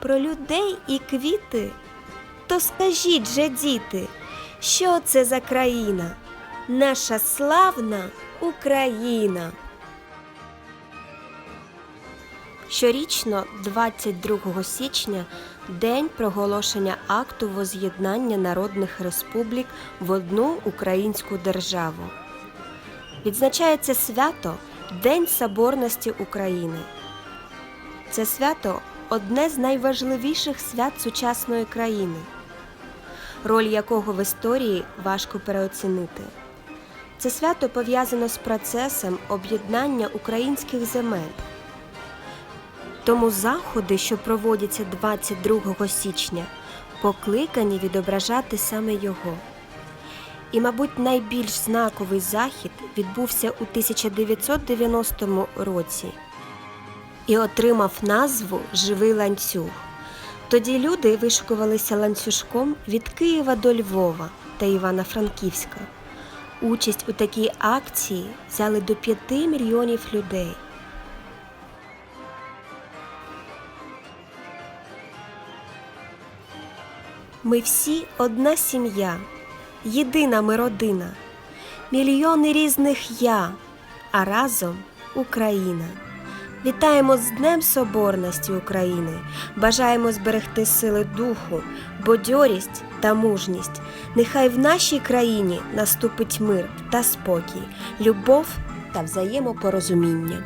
про людей і квіти. То скажіть же, діти, що це за країна? Наша славна Україна. Щорічно, 22 січня, день проголошення акту воз'єднання народних республік в одну українську державу. Відзначається свято День Соборності України. Це свято одне з найважливіших свят сучасної країни, роль якого в історії важко переоцінити. Це свято пов'язано з процесом об'єднання українських земель. Тому заходи, що проводяться 22 січня, покликані відображати саме його. І, мабуть, найбільш знаковий захід відбувся у 1990 році і отримав назву Живий ланцюг. Тоді люди вишукувалися ланцюжком від Києва до Львова та Івано-Франківська. Участь у такій акції взяли до 5 мільйонів людей. Ми всі одна сім'я, єдина ми родина, мільйони різних я, а разом Україна. Вітаємо з Днем Соборності України, бажаємо зберегти сили духу, бодьорість та мужність. Нехай в нашій країні наступить мир та спокій, любов та взаємопорозуміння.